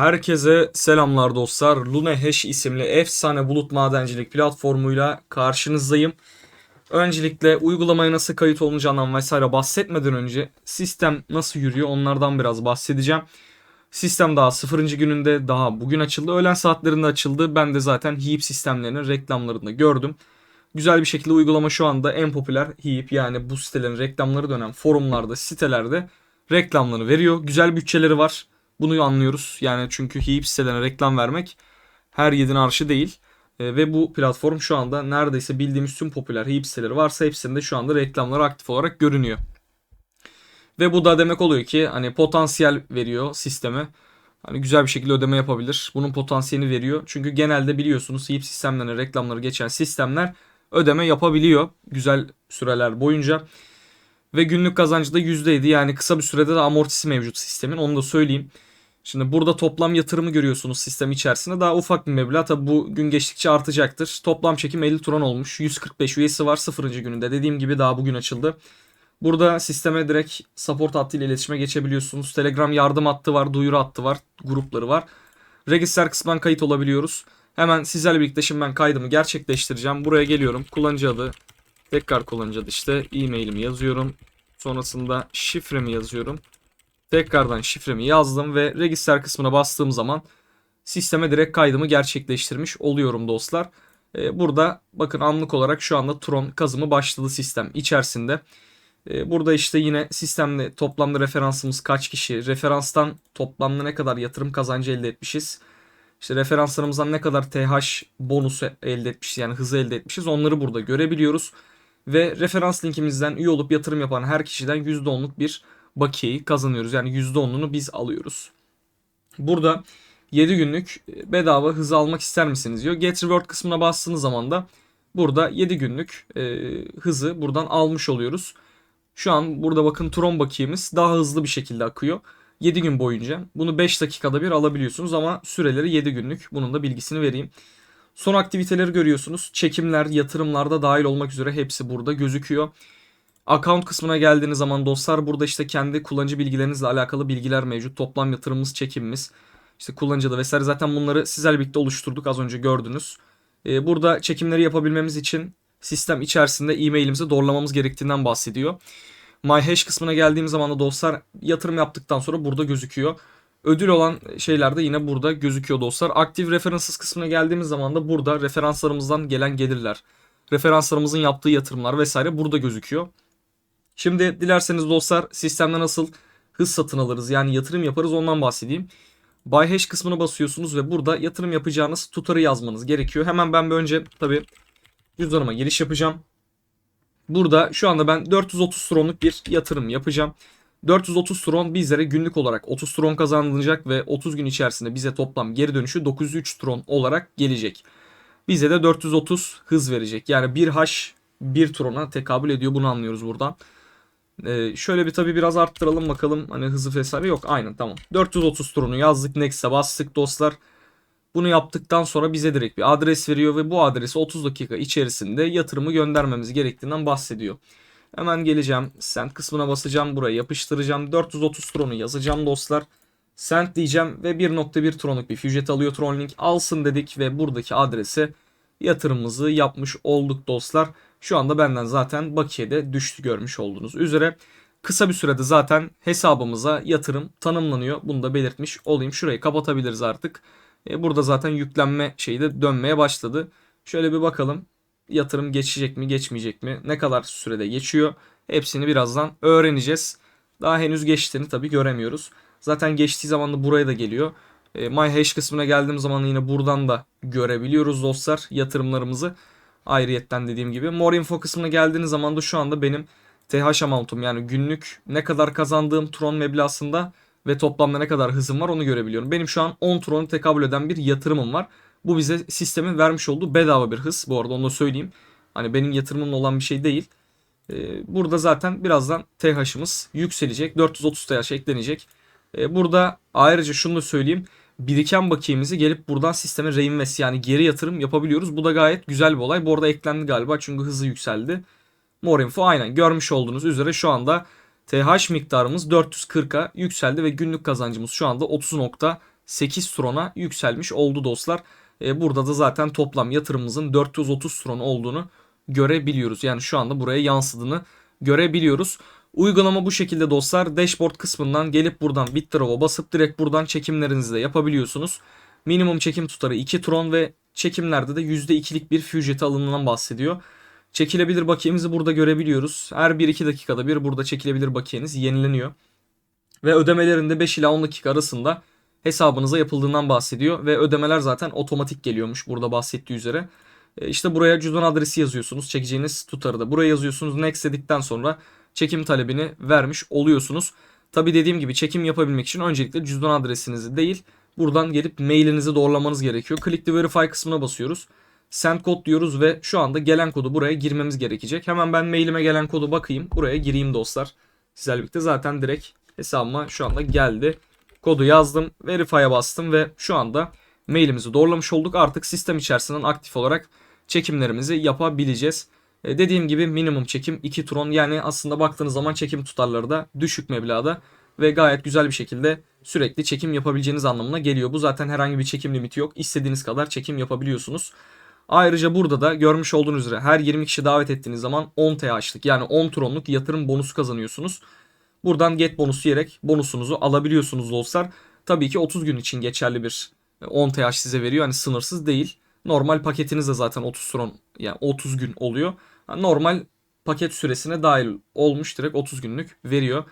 Herkese selamlar dostlar. Luna Hash isimli efsane bulut madencilik platformuyla karşınızdayım. Öncelikle uygulamaya nasıl kayıt olunacağından vesaire bahsetmeden önce sistem nasıl yürüyor onlardan biraz bahsedeceğim. Sistem daha 0. gününde daha bugün açıldı. Öğlen saatlerinde açıldı. Ben de zaten Heap sistemlerinin reklamlarını gördüm. Güzel bir şekilde uygulama şu anda en popüler Heap yani bu sitelerin reklamları dönen forumlarda, sitelerde reklamlarını veriyor. Güzel bütçeleri var. Bunu anlıyoruz. Yani çünkü Heap sitelerine reklam vermek her yiğidin arşı değil. E, ve bu platform şu anda neredeyse bildiğimiz tüm popüler Heap siteleri varsa hepsinde şu anda reklamları aktif olarak görünüyor. Ve bu da demek oluyor ki hani potansiyel veriyor sisteme. Hani güzel bir şekilde ödeme yapabilir. Bunun potansiyelini veriyor. Çünkü genelde biliyorsunuz Heap sistemlerine reklamları geçen sistemler ödeme yapabiliyor güzel süreler boyunca. Ve günlük kazancı da %7 yani kısa bir sürede de amortisi mevcut sistemin onu da söyleyeyim. Şimdi burada toplam yatırımı görüyorsunuz sistem içerisinde. Daha ufak bir meblağ tabi bu gün geçtikçe artacaktır. Toplam çekim 50 tron olmuş. 145 üyesi var 0. gününde. Dediğim gibi daha bugün açıldı. Burada sisteme direkt support hattıyla iletişime geçebiliyorsunuz. Telegram yardım hattı var, duyuru hattı var, grupları var. Register kısmından kayıt olabiliyoruz. Hemen sizlerle birlikte şimdi ben kaydımı gerçekleştireceğim. Buraya geliyorum. Kullanıcı adı, tekrar kullanıcı adı işte. E-mailimi yazıyorum. Sonrasında şifremi yazıyorum. Tekrardan şifremi yazdım ve register kısmına bastığım zaman sisteme direkt kaydımı gerçekleştirmiş oluyorum dostlar. Ee, burada bakın anlık olarak şu anda Tron kazımı başladı sistem içerisinde. Ee, burada işte yine sistemde toplamda referansımız kaç kişi, referanstan toplamda ne kadar yatırım kazancı elde etmişiz. İşte referanslarımızdan ne kadar TH bonusu elde etmişiz yani hızı elde etmişiz onları burada görebiliyoruz. Ve referans linkimizden üye olup yatırım yapan her kişiden %10'luk bir bakiyeyi kazanıyoruz. Yani %10'unu biz alıyoruz. Burada 7 günlük bedava hızı almak ister misiniz diyor. Get Reward kısmına bastığınız zaman da burada 7 günlük e, hızı buradan almış oluyoruz. Şu an burada bakın Tron bakiyemiz daha hızlı bir şekilde akıyor. 7 gün boyunca. Bunu 5 dakikada bir alabiliyorsunuz ama süreleri 7 günlük. Bunun da bilgisini vereyim. Son aktiviteleri görüyorsunuz. Çekimler, yatırımlarda dahil olmak üzere hepsi burada gözüküyor. Account kısmına geldiğiniz zaman dostlar burada işte kendi kullanıcı bilgilerinizle alakalı bilgiler mevcut. Toplam yatırımımız, çekimimiz, işte kullanıcıda vesaire zaten bunları sizlerle birlikte oluşturduk az önce gördünüz. Ee, burada çekimleri yapabilmemiz için sistem içerisinde e-mailimizi doğrulamamız gerektiğinden bahsediyor. MyHash kısmına geldiğim zaman da dostlar yatırım yaptıktan sonra burada gözüküyor. Ödül olan şeyler de yine burada gözüküyor dostlar. Active References kısmına geldiğimiz zaman da burada referanslarımızdan gelen gelirler, referanslarımızın yaptığı yatırımlar vesaire burada gözüküyor. Şimdi dilerseniz dostlar sistemde nasıl hız satın alırız yani yatırım yaparız ondan bahsedeyim. Buy hash kısmına basıyorsunuz ve burada yatırım yapacağınız tutarı yazmanız gerekiyor. Hemen ben önce tabi cüzdanıma giriş yapacağım. Burada şu anda ben 430 tronluk bir yatırım yapacağım. 430 tron bizlere günlük olarak 30 tron kazandıracak ve 30 gün içerisinde bize toplam geri dönüşü 903 tron olarak gelecek. Bize de 430 hız verecek. Yani 1 hash 1 trona tekabül ediyor bunu anlıyoruz buradan. Ee, şöyle bir tabi biraz arttıralım bakalım hani hızı vesaire yok aynen tamam. 430 turunu yazdık next'e bastık dostlar. Bunu yaptıktan sonra bize direkt bir adres veriyor ve bu adresi 30 dakika içerisinde yatırımı göndermemiz gerektiğinden bahsediyor. Hemen geleceğim send kısmına basacağım buraya yapıştıracağım 430 tronu yazacağım dostlar. Send diyeceğim ve 1.1 tronluk bir füjet alıyor Tronlink alsın dedik ve buradaki adrese yatırımımızı yapmış olduk dostlar. Şu anda benden zaten bakiyede düştü görmüş olduğunuz üzere. Kısa bir sürede zaten hesabımıza yatırım tanımlanıyor. Bunu da belirtmiş olayım. Şurayı kapatabiliriz artık. E, burada zaten yüklenme şeyi de dönmeye başladı. Şöyle bir bakalım. Yatırım geçecek mi geçmeyecek mi? Ne kadar sürede geçiyor? Hepsini birazdan öğreneceğiz. Daha henüz geçtiğini tabi göremiyoruz. Zaten geçtiği zaman da buraya da geliyor. E, MyHash kısmına geldiğim zaman yine buradan da görebiliyoruz dostlar yatırımlarımızı. Ayrıyetten dediğim gibi. More info kısmına geldiğiniz zaman da şu anda benim TH amount'um yani günlük ne kadar kazandığım Tron meblağında ve toplamda ne kadar hızım var onu görebiliyorum. Benim şu an 10 Tron'u tekabül eden bir yatırımım var. Bu bize sistemin vermiş olduğu bedava bir hız. Bu arada onu da söyleyeyim. Hani benim yatırımımla olan bir şey değil. Ee, burada zaten birazdan TH'ımız yükselecek. 430 TH eklenecek. Ee, burada ayrıca şunu da söyleyeyim biriken bakiyemizi gelip buradan sisteme reinvest yani geri yatırım yapabiliyoruz. Bu da gayet güzel bir olay. Bu arada eklendi galiba çünkü hızı yükseldi. More info aynen görmüş olduğunuz üzere şu anda TH miktarımız 440'a yükseldi ve günlük kazancımız şu anda 8 trona yükselmiş oldu dostlar. E, burada da zaten toplam yatırımımızın 430 tron olduğunu görebiliyoruz. Yani şu anda buraya yansıdığını görebiliyoruz. Uygulama bu şekilde dostlar. Dashboard kısmından gelip buradan Withdraw'a basıp direkt buradan çekimlerinizi de yapabiliyorsunuz. Minimum çekim tutarı 2 tron ve çekimlerde de %2'lik bir fee ücreti alımından bahsediyor. Çekilebilir bakiyemizi burada görebiliyoruz. Her 1-2 dakikada bir burada çekilebilir bakiyeniz yenileniyor. Ve ödemelerinde 5 ila 10 dakika arasında hesabınıza yapıldığından bahsediyor. Ve ödemeler zaten otomatik geliyormuş burada bahsettiği üzere. E, İşte buraya cüzdan adresi yazıyorsunuz. Çekeceğiniz tutarı da buraya yazıyorsunuz. Next dedikten sonra çekim talebini vermiş oluyorsunuz. Tabi dediğim gibi çekim yapabilmek için öncelikle cüzdan adresinizi değil buradan gelip mailinizi doğrulamanız gerekiyor. Click the verify kısmına basıyoruz. Send kod diyoruz ve şu anda gelen kodu buraya girmemiz gerekecek. Hemen ben mailime gelen kodu bakayım. Buraya gireyim dostlar. Sizlerle birlikte zaten direkt hesabıma şu anda geldi. Kodu yazdım. Verify'a bastım ve şu anda mailimizi doğrulamış olduk. Artık sistem içerisinden aktif olarak çekimlerimizi yapabileceğiz. E, dediğim gibi minimum çekim 2 tron yani aslında baktığınız zaman çekim tutarları da düşük meblağda ve gayet güzel bir şekilde sürekli çekim yapabileceğiniz anlamına geliyor. Bu zaten herhangi bir çekim limiti yok. İstediğiniz kadar çekim yapabiliyorsunuz. Ayrıca burada da görmüş olduğunuz üzere her 20 kişi davet ettiğiniz zaman 10 TH'lık yani 10 tronluk yatırım bonusu kazanıyorsunuz. Buradan get bonusu diyerek bonusunuzu alabiliyorsunuz dostlar. Tabii ki 30 gün için geçerli bir 10 TH size veriyor. Hani sınırsız değil. Normal paketiniz de zaten 30 tron yani 30 gün oluyor. Normal paket süresine dahil olmuş direkt 30 günlük veriyor.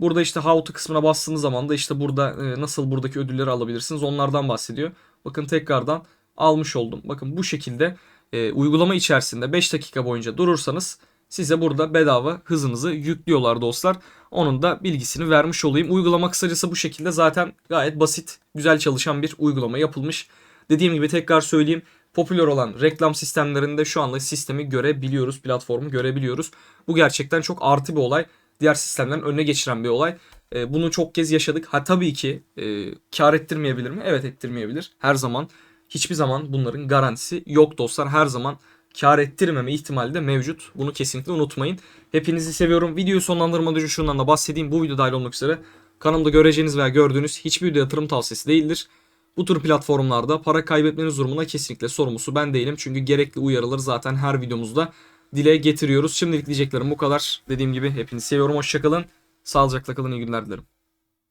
Burada işte how to kısmına bastığınız zaman da işte burada e, nasıl buradaki ödülleri alabilirsiniz onlardan bahsediyor. Bakın tekrardan almış oldum. Bakın bu şekilde e, uygulama içerisinde 5 dakika boyunca durursanız size burada bedava hızınızı yüklüyorlar dostlar. Onun da bilgisini vermiş olayım. Uygulama kısacası bu şekilde zaten gayet basit, güzel çalışan bir uygulama yapılmış. Dediğim gibi tekrar söyleyeyim. Popüler olan reklam sistemlerinde şu anda sistemi görebiliyoruz, platformu görebiliyoruz. Bu gerçekten çok artı bir olay. Diğer sistemlerin önüne geçiren bir olay. E, bunu çok kez yaşadık. Ha tabii ki e, kar ettirmeyebilir mi? Evet ettirmeyebilir. Her zaman hiçbir zaman bunların garantisi yok dostlar. Her zaman kar ettirmeme ihtimali de mevcut. Bunu kesinlikle unutmayın. Hepinizi seviyorum. Videoyu sonlandırmadan önce şundan da bahsedeyim. Bu video dahil olmak üzere kanalımda göreceğiniz veya gördüğünüz hiçbir video yatırım tavsiyesi değildir. Bu tür platformlarda para kaybetmeniz durumunda kesinlikle sorumlusu ben değilim. Çünkü gerekli uyarıları zaten her videomuzda dile getiriyoruz. Şimdilik diyeceklerim bu kadar. Dediğim gibi hepinizi seviyorum. Hoşçakalın. Sağlıcakla kalın. iyi günler dilerim.